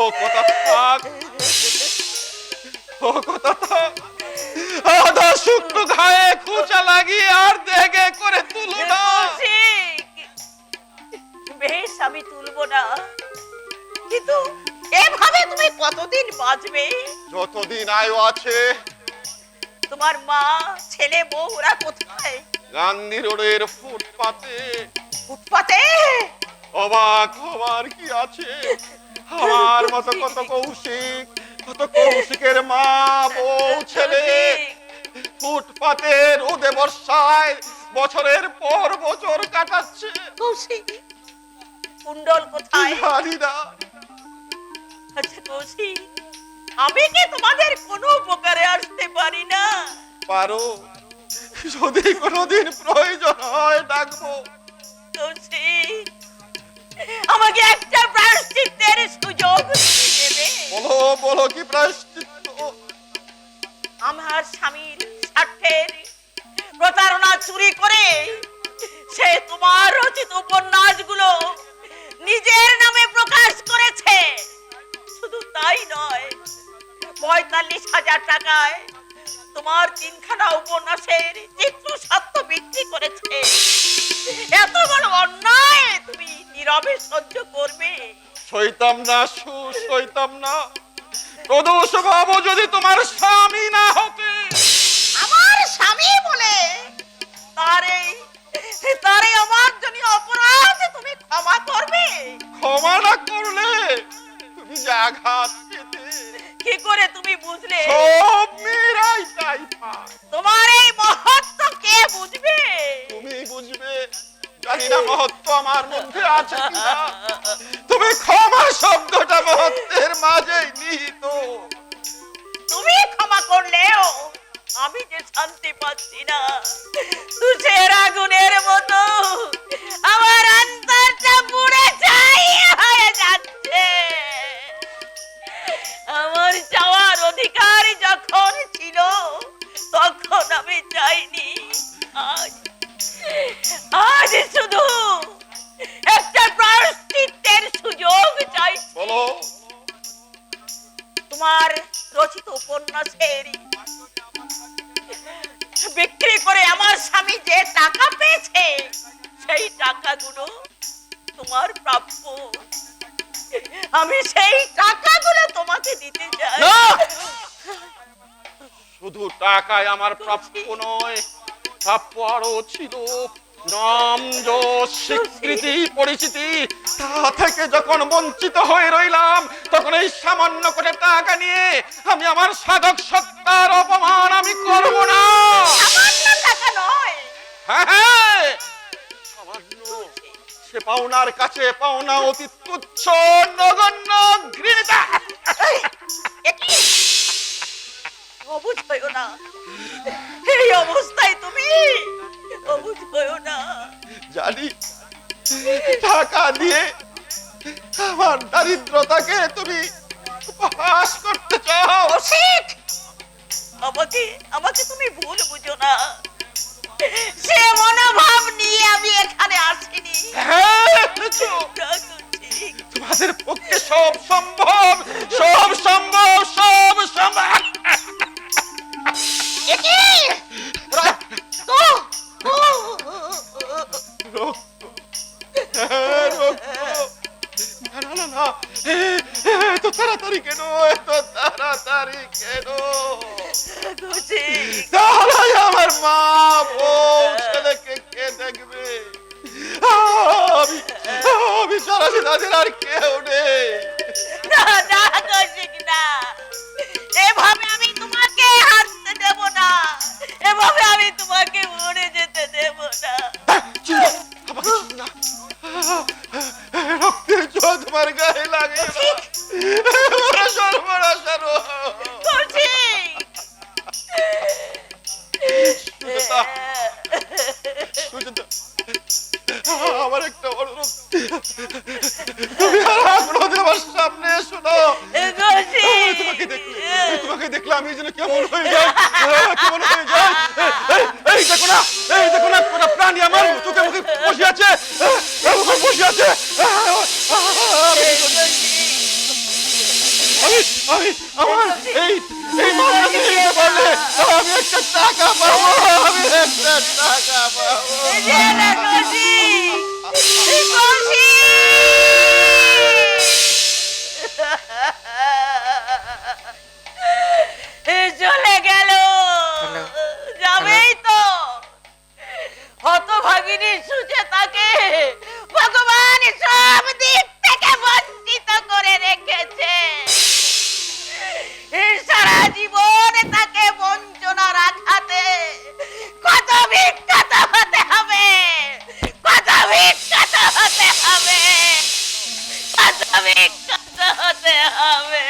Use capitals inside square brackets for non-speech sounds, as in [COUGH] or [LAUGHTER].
ও কথা থাক ও কথা থাক আদা শুকনো ঘায়ে খোঁচা লাগিয়ে আর দেখে করে তুলো না। বেশ আমি তুলবো না। কিন্তু এভাবে তুমি কতদিন বাঁচবে? যতদিন আয়ু আছে। তোমার মা ছেলে বউ ওরা কোথায়? গান্ধী রোডের ফুটপাতে। ফুটপাতে? অবাক হওয়ার কি আছে? আমার মতো কত কৌশিক কত কৌশিকের মা বউ ছেলে। ফুটপাতে রোদে বর্ষায় বছরের পর বছর কাটাচ্ছে। কৌশিক কুণ্ডল কোথায়? জানি না আচ্ছা কৌশিক আমি কি তোমাদের কোনো উপকারে আসতে পারি না? পারো যদি কোনোদিন প্রয়োজন হয় ডাকবো। কৌশিক আমাকে একটা প্রায়শ্চিত্তের সুযোগ দেবে। বলো বলো কি প্রায়শ্চিত্ত আমার স্বামীর স্বার্থের প্রতারণা চুরি করে সে তোমার রচিত উপন্যাসগুলো নিজের নামে প্রকাশ করেছে। শুধু তাই নয় পঁয়তাল্লিশ হাজার টাকায় তোমার তিনখানা উপন্যাসের চিত্র সত্য বিক্রি করেছে। এত বড় অন্যায় নীরবে সহ্য করবে। সইতাম না সু সইতাম না। প্রদোষ বাবু যদি তোমার স্বামী না হতে। আমার স্বামী বলে তারে তারে আমার জন্য অপরাধ তুমি ক্ষমা করবে। ক্ষমা না করলে তুমি যে আঘাত পেতে। কি করে তুমি বুঝলে? সব মেয়েরাই তাই তোমার না মহত্ব আমার মধ্যে আছে তুমি ক্ষমা শব্দটা মহত্বের মাঝেই নিহিত। তুমি ক্ষমা করলেও আমি যে শান্তি পাচ্ছি না তুষের আগুনের আমি সেই টাকাগুলো তোমাকে দিতে চাই। না! শুধু টাকায় আমার প্রাপ্য নয় প্রাপ্য আরও ছিল। নাম যশ স্বীকৃতি পরিচিতি তা থেকে যখন বঞ্চিত হয়ে রইলাম তখন এই সামান্য করে টাকা নিয়ে আমি আমার সাধক সত্তার অপমান আমি করব না। সামান্য টাকা নয়। হ্যাঁ হ্যাঁ! পাওনার কাছে পাওনা অতি তুচ্ছ নগণ্য ঘৃণিতা। অবুঝ হইও না। এই অবস্থায় তুমি অবুঝ হইও না। জানি টাকা দিয়ে আমার দারিদ্রতাকে তুমি উপহাস করতে চাও। আমাকে আমাকে তুমি ভুল বুঝো না। তোমাদের পক্ষে সব সম্ভব সব সম্ভব সব সম্ভব হ্যাঁ, এত তাড়াতাড়ি কেন এত তাড়াতাড়ি কেন তাহলে আমার মা তুমি আর কোনোদিন আমার সামনে এসো না তোমাকে দেখলে তোমাকে দেখলে আমি যেন কেমন হয়ে যাই কেমন হয়ে যাই এই দেখো না এই দেখো না কোন প্রাণী আমার চোখে মুখে বসে আছে মুখে বসে আছে আমি আমি আমার এই এই মাথাকে নিতে পারলে আমি একটা টাকা [LAUGHS] হতে হবে